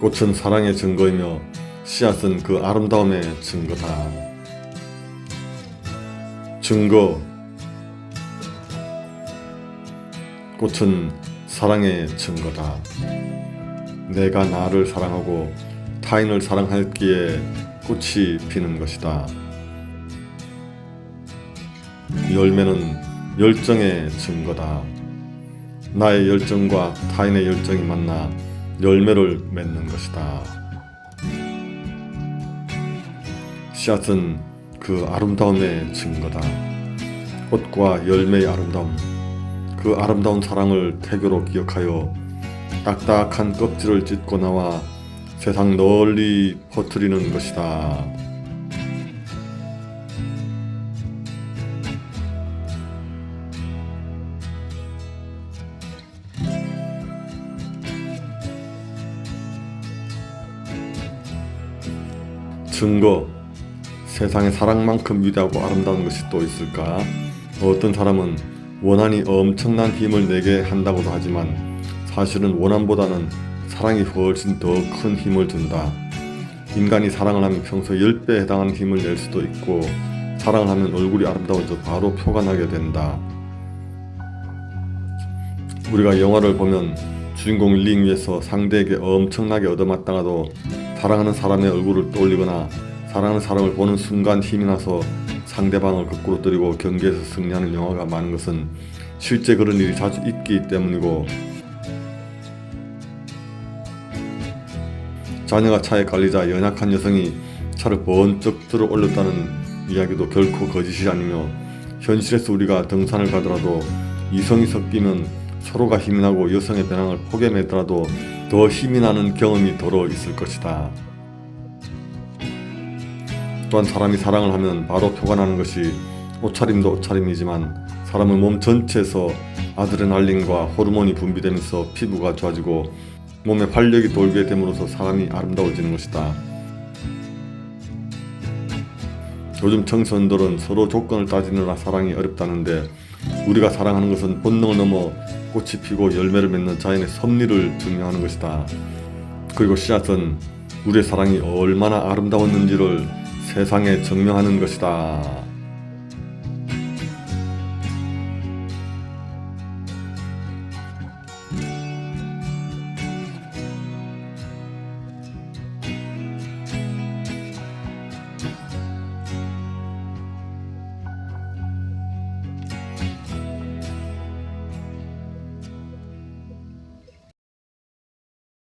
꽃은 사랑의 증거이며 씨앗은 그 아름다움의 증거다. 증거 꽃은 사랑의 증거다. 내가 나를 사랑하고 타인을 사랑했기에 꽃이 피는 것이다. 열매는 열정의 증거다. 나의 열정과 타인의 열정이 만나 열매를 맺는 것이다. 씨앗은 그 아름다움의 증거다. 꽃과 열매의 아름다움, 그 아름다운 사랑을 태교로 기억하여 딱딱한 껍질을 찢고 나와 세상 널리 퍼뜨리는 것이다. 증거 세상에 사랑만큼 위대하고 아름다운 것이 또 있을까? 어떤 사람은 원한이 엄청난 힘을 내게 한다고도 하지만 사실은 원한보다는 사랑이 훨씬 더 큰 힘을 준다. 인간이 사랑을 하면 평소 10배에 해당하는 힘을 낼 수도 있고 사랑을 하면 얼굴이 아름다워져 바로 표가 나게 된다. 우리가 영화를 보면 주인공 링 위에서 상대에게 엄청나게 얻어맞다가도 사랑하는 사람의 얼굴을 떠올리거나 사랑하는 사람을 보는 순간 힘이 나서 상대방을 거꾸로 때리고 경기에서 승리하는 영화가 많은 것은 실제 그런 일이 자주 있기 때문이고 자녀가 차에 깔리자 연약한 여성이 차를 번쩍 들어 올렸다는 이야기도 결코 거짓이 아니며 현실에서 우리가 등산을 가더라도 이성이 섞이면 서로가 힘이 나고 여성의 배낭을 포개매더라도 더 힘이 나는 경험이 더러 있을 것이다. 또한 사람이 사랑을 하면 바로 표가 나는 것이 옷차림도 옷차림이지만 사람의 몸 전체에서 아드레날린과 호르몬이 분비되면서 피부가 좋아지고 몸에 활력이 돌게 됨으로써 사람이 아름다워지는 것이다. 요즘 청소년들은 서로 조건을 따지느라 사랑이 어렵다는데 우리가 사랑하는 것은 본능을 넘어 꽃이 피고 열매를 맺는 자연의 섭리를 증명하는 것이다. 그리고 씨앗은 우리의 사랑이 얼마나 아름다웠는지를 세상에 증명하는 것이다.